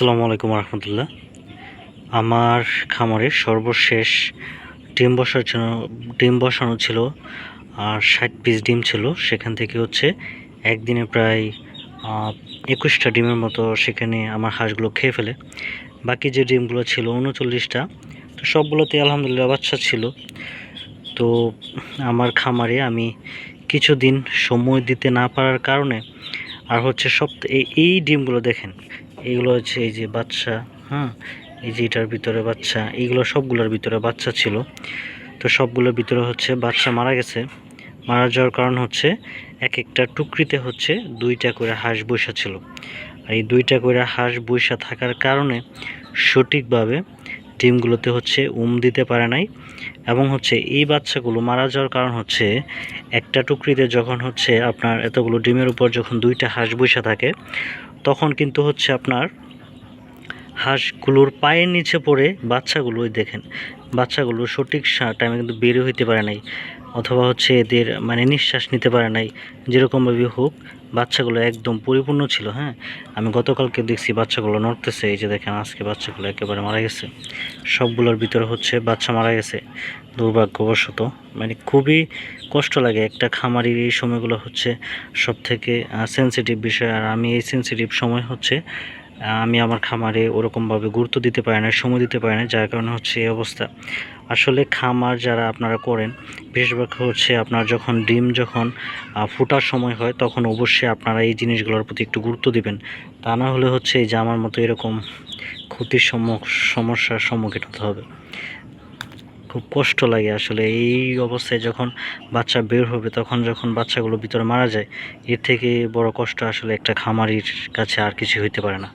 আসসালামু আলাইকুম রহমতুল্লাহ। আমার খামারের সর্বশেষ ডিম বসার জন্য ডিম বসানো ছিল আর ষাট পিস ডিম ছিল। সেখান থেকে হচ্ছে একদিনে প্রায় একুশটা ডিমের মতো সেখানে আমার হাঁসগুলো খেয়ে ফেলে। বাকি যে ডিমগুলো ছিল উনচল্লিশটা, তো সবগুলোতে আলহামদুলিল্লাহ বাচ্চা ছিল। তো আমার খামারে আমি কিছুদিন সময় দিতে না পারার কারণে আর হচ্ছে সব এই এই ডিমগুলো দেখেন এইগুলো হচ্ছে এই যে বাচ্চা হ্যাঁ এই যে এটার ভিতরে বাচ্চা, এইগুলো সবগুলোর ভিতরে বাচ্চা ছিল। তো সবগুলোর ভিতরে হচ্ছে বাচ্চা মারা গেছে। মারা যাওয়ার কারণ হচ্ছে এক একটা টুকরিতে হচ্ছে দুইটা করে হাঁস বৈশা ছিল। আর এই দুইটা করে হাঁস বৈশা থাকার কারণে সঠিকভাবে ডিমগুলোতে হচ্ছে উম দিতে পারে নাই এবং হচ্ছে এই বাচ্চাগুলো মারা যাওয়ার কারণ হচ্ছে একটা টুকরিতে যখন হচ্ছে আপনার এতগুলো ডিমের উপর যখন দুইটা হাঁস বৈশা থাকে তখন কিন্তু হচ্ছে আপনার হাঁসগুলোর পায়ের নিচে পড়ে বাচ্চাগুলো দেখেন। বাচ্চাগুলো সঠিক টাইমে কিন্তু বের হইতে পারে নাই। অথবা হচ্ছে এদের মানে নিঃশ্বাস নিতে পারে নাই যেরকমভাবে হোক, বাচ্চাগুলো একদম পরিপূর্ণ ছিল হ্যাঁ? আমি গতকালকে দেখছি বাচ্চাগুলো নড়তেছে, এই যে দেখেন আজকে বাচ্চাগুলো একেবারে মারা গেছে। সবগুলোর ভিতরে হচ্ছে বাচ্চা মারা গেছে। দুর্ভাগ্যবশত মানে খুবই কষ্ট লাগে একটা খামারির এই সময়গুলো হচ্ছে সব থেকে সেন্সিটিভ বিষয়। আর আমি এই সেন্সিটিভ সময় হচ্ছে আমি আমার খামারে ওরকমভাবে গুরুত্ব দিতে পারি না, সময় দিতে পারি না, যার কারণে হচ্ছে এই অবস্থা। আসলে খামার যারা আপনারা করেন বেশিরভাগ হচ্ছে আপনার যখন ডিম যখন ফোটার সময় হয়, তখন অবশ্যই আপনারা এই জিনিসগুলোর প্রতি একটু গুরুত্ব দিবেন। তা না হলে হচ্ছে এই যে আমার মতো এরকম ক্ষতির সমস্যার সম্মুখীন হতে হবে। খুব কষ্ট লাগে আসলে এই অবস্থায় যখন বাচ্চা বের হবে, তখন যখন বাচ্চাগুলো ভিতরে মারা যায়, এর থেকে বড় কষ্ট আসলে একটা খামারির কাছে আর কিছু হইতে পারে না।